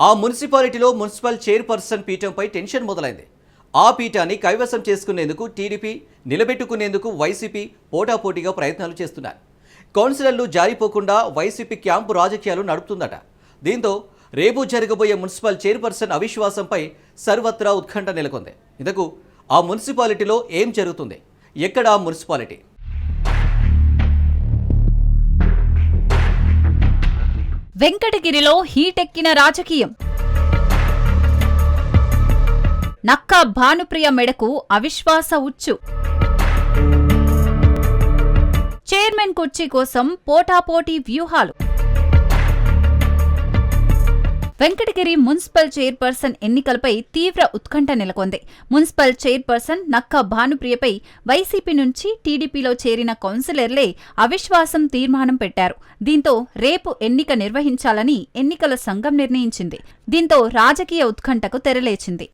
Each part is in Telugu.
ఆ మున్సిపాలిటీలో మున్సిపల్ చైర్పర్సన్ పీఠంపై టెన్షన్ మొదలైంది. ఆ పీఠాన్ని కైవసం చేసుకునేందుకు టీడీపీ నిలబెట్టుకునేందుకు వైసీపీ పోటాపోటీగా ప్రయత్నాలు చేస్తున్నారు. కౌన్సిలర్లు జారిపోకుండా వైసీపీ క్యాంపు రాజకీయాలు నడుపుతుందట. దీంతో రేపు జరగబోయే మున్సిపల్ చైర్పర్సన్ అవిశ్వాసంపై సర్వత్రా ఉత్కంఠ నెలకొంది. ఇందుకు ఆ మున్సిపాలిటీలో ఏం జరుగుతుంది? ఎక్కడ ఆ మున్సిపాలిటీ? వెంకటగిరిలో హీటెక్కిన రాజకీయం. నక్కా భానుప్రియ మెడకు అవిశ్వాస ఉచ్చు. చైర్మన్ కుర్చీ కోసం పోటాపోటీ వ్యూహాలు. వెంకటగిరి మున్సిపల్ చైర్పర్సన్ ఎన్నికలపై తీవ్ర ఉత్కంఠ నెలకొంది. మున్సిపల్ చైర్పర్సన్ నక్క భానుప్రియపై వైసీపీ నుంచి టీడీపీలో చేరిన కౌన్సిలర్లే అవిశ్వాసం తీర్మానం పెట్టారు. దీంతో రేపు ఎన్నిక నిర్వహించాలని ఎన్నికల సంఘం నిర్ణయించింది. దీంతో రాజకీయ ఉత్కంఠకు తెరలేచింది.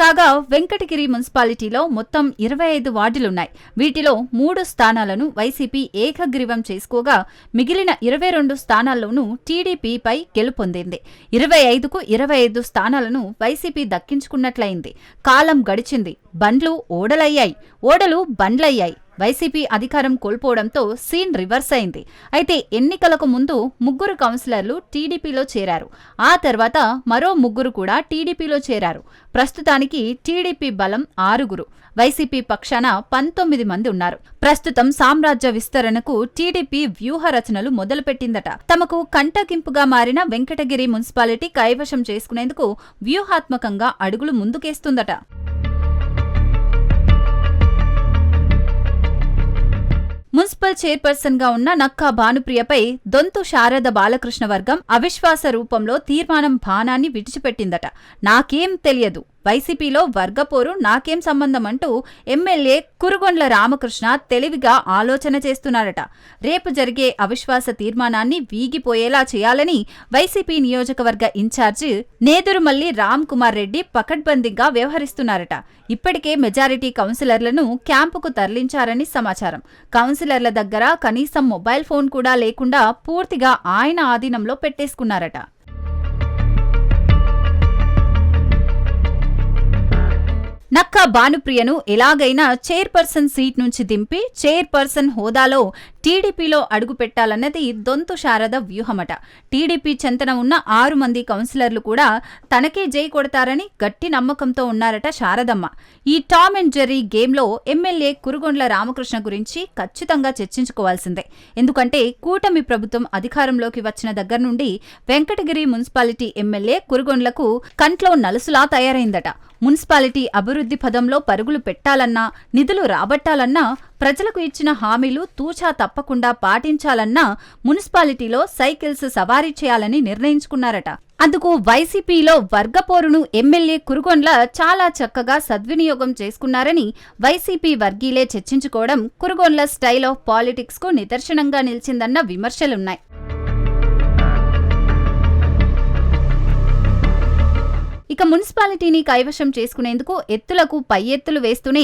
కాగా వెంకటగిరి మున్సిపాలిటీలో మొత్తం ఇరవై ఐదు వార్డులున్నాయి. వీటిలో మూడు స్థానాలను వైసీపీ ఏకగ్రీవం చేసుకోగా మిగిలిన ఇరవై రెండు స్థానాల్లోనూ టీడీపీపై గెలుపొందింది. ఇరవై ఐదుకు ఇరవై ఐదు స్థానాలను వైసీపీ దక్కించుకున్నట్లయింది. కాలం గడిచింది. బండ్లు ఓడలయ్యాయి. ఓడలు బండ్లయ్యాయి. వైసీపీ అధికారం కోల్పోవడంతో సీన్ రివర్స్ అయింది. అయితే ఎన్నికలకు ముందు ముగ్గురు కౌన్సిలర్లు టీడీపీలో చేరారు. ఆ తర్వాత మరో ముగ్గురు కూడా టీడీపీలో చేరారు. ప్రస్తుతానికి టీడీపీ బలం ఆరుగురు. వైసీపీ పక్షాన పంతొమ్మిది మంది ఉన్నారు. ప్రస్తుతం సామ్రాజ్య విస్తరణకు టీడీపీ వ్యూహ రచనలు మొదలుపెట్టిందట. తమకు కంటకింపుగా మారిన వెంకటగిరి మున్సిపాలిటీ కైవశం చేసుకునేందుకు వ్యూహాత్మకంగా అడుగులు ముందుకేస్తుందట. మున్సిపల్ చైర్పర్సన్గా ఉన్న నక్కా భానుప్రియపై దొంతు శారద బాలకృష్ణ వర్గం అవిశ్వాస రూపంలో తీర్మానం బాణాన్ని విడిచిపెట్టిందట. నాకేం తెలియదు. వైసీపీలో వర్గపోరు నాకేం సంబంధం అంటూ ఎమ్మెల్యే కురుగొండ్ల రామకృష్ణ తెలివిగా ఆలోచన చేస్తున్నారట. రేపు జరిగే అవిశ్వాస తీర్మానాన్ని వీగిపోయేలా చేయాలని వైసీపీ నియోజకవర్గ ఇన్ఛార్జి నేదురుమల్లి రామ్ కుమార్ రెడ్డి పకడ్బందీగా వ్యవహరిస్తున్నారట. ఇప్పటికే మెజారిటీ కౌన్సిలర్లను క్యాంపుకు తరలించారని సమాచారం. కౌన్సిలర్ల దగ్గర కనీసం మొబైల్ ఫోన్ కూడా లేకుండా పూర్తిగా ఆయన ఆధీనంలో పెట్టేసుకున్నారట. నక్క భానుప్రియను ఎలాగైనా చైర్పర్సన్ సీట్ నుంచి దింపి చైర్పర్సన్ హోదాలో టీడీపీలో అడుగుపెట్టాలన్నది దొంతు శారద వ్యూహమట. టీడీపీ చెంతన ఉన్న ఆరు మంది కౌన్సిలర్లు కూడా తనకే జై కొడతారని గట్టి నమ్మకంతో ఉన్నారట శారదమ్మ. ఈ టామ్ అండ్ జెర్రీ గేమ్లో ఎమ్మెల్యే కురుగొండ్ల రామకృష్ణ గురించి ఖచ్చితంగా చర్చించుకోవాల్సిందే. ఎందుకంటే కూటమి ప్రభుత్వం అధికారంలోకి వచ్చిన దగ్గర నుండి వెంకటగిరి మున్సిపాలిటీ ఎమ్మెల్యే కురుగొండ్లకు కంట్లో నలుసులా తయారైందట. మున్సిపాలిటీ అభివృద్ధి పదంలో పరుగులు పెట్టాలన్నా నిధులు రాబట్టాలన్నా ప్రజలకు ఇచ్చిన హామీలు తూచా తప్పకుండా పాటించాలన్నా మున్సిపాలిటీలో సైకిల్స్ సవారీ చేయాలని నిర్ణయించుకున్నారట. అందుకు వైసీపీలో వర్గపోరును ఎమ్మెల్యే కురుగొండ్ల చాలా చక్కగా సద్వినియోగం చేసుకున్నారని వైసీపీ వర్గీలే చర్చించుకోవడం కురుగొండ్ల స్టైల్ ఆఫ్ పాలిటిక్స్కు నిదర్శనంగా నిలిచిందన్న విమర్శలున్నాయి. ఇక మున్సిపాలిటీని కైవశం చేసుకునేందుకు ఎత్తులకు పై ఎత్తులు వేస్తూనే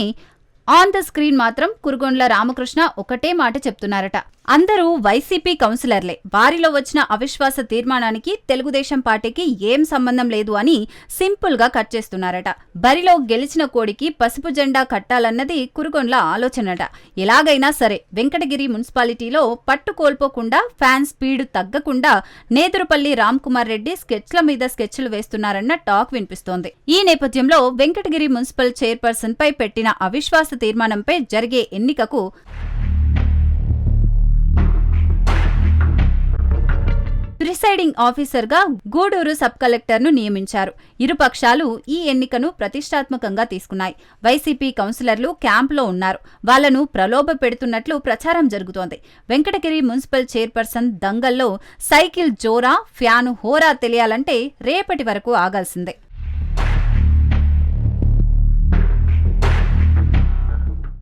ఆన్ ద స్క్రీన్ మాత్రం కురుగొండ్ల రామకృష్ణ ఒకటే మాట చెప్తున్నారట. అందరూ వైసీపీ కౌన్సిలర్లే. వారిలో వచ్చిన అవిశ్వాస తీర్మానానికి తెలుగుదేశం పార్టీకి ఏం సంబంధం లేదు అని సింపుల్గా కట్ చేస్తున్నారట. బరిలో గెలిచిన కోడికి పసుపు జెండా కట్టాలన్నది కురుగొండ్ల ఆలోచనట. ఎలాగైనా సరే వెంకటగిరి మున్సిపాలిటీలో పట్టు కోల్పోకుండా ఫ్యాన్ స్పీడ్ తగ్గకుండా నేదురుపల్లి రామ్ కుమార్ రెడ్డి స్కెచ్ల మీద స్కెచ్లు వేస్తున్నారన్న టాక్ వినిపిస్తోంది. ఈ నేపథ్యంలో వెంకటగిరి మున్సిపల్ చైర్పర్సన్ పై పెట్టిన అవిశ్వాస తీర్మానంపై జరిగే ఎన్నికకు ప్రిసైడింగ్ ఆఫీసర్గా గూడూరు సబ్ కలెక్టర్ను నియమించారు. ఇరుపక్షాలు ఈ ఎన్నికను ప్రతిష్టాత్మకంగా తీసుకున్నాయి. వైసీపీ కౌన్సిలర్లు క్యాంప్లో ఉన్నారు. వాళ్ళను ప్రలోభ పెడుతున్నట్లు ప్రచారం జరుగుతోంది. వెంకటగిరి మున్సిపల్ చైర్పర్సన్ దంగల్లో సైకిల్ జోరా ఫ్యాను హోరా తెలియాలంటే రేపటి వరకు ఆగాల్సిందే.